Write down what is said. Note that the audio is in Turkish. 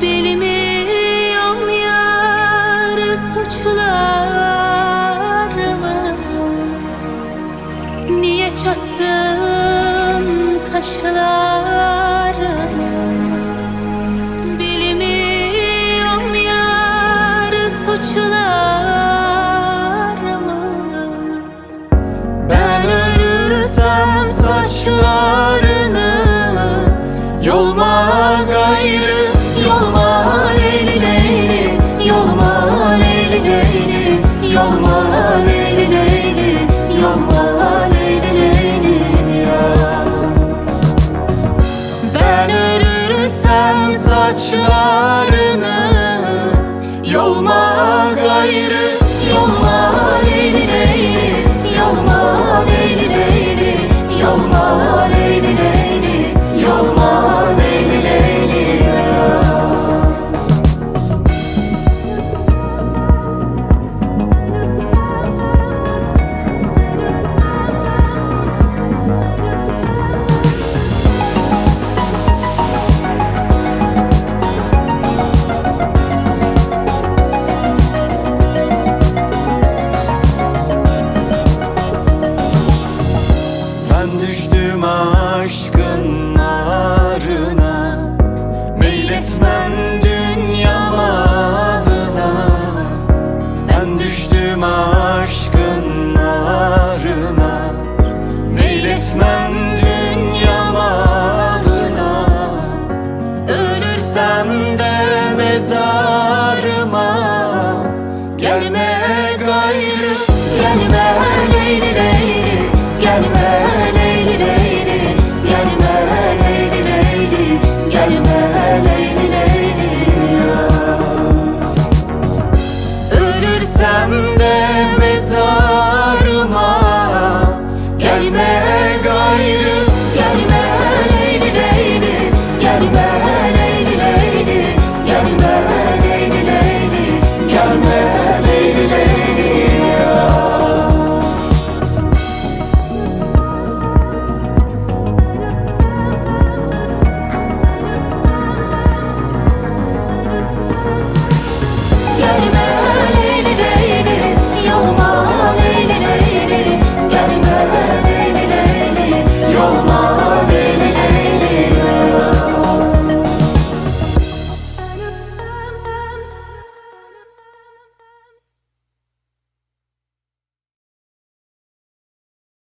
Bilmiyorum yar suçlarımı. Niye çattın kaşlarımı? Bilmiyorum yar suçlarımı. Ben ölürsem saçlarını Yolma gayrı Yolma leyli leyli Yolma leyli leyli ya? Ben örürsem saçlarını Yolma gayrı Yolma Sen de mezarıma gelme gayrı. Gelme leyli leyli, gelme leyli leyli Gelme leyli leyli, gelme leyli leyli. Ölürsem de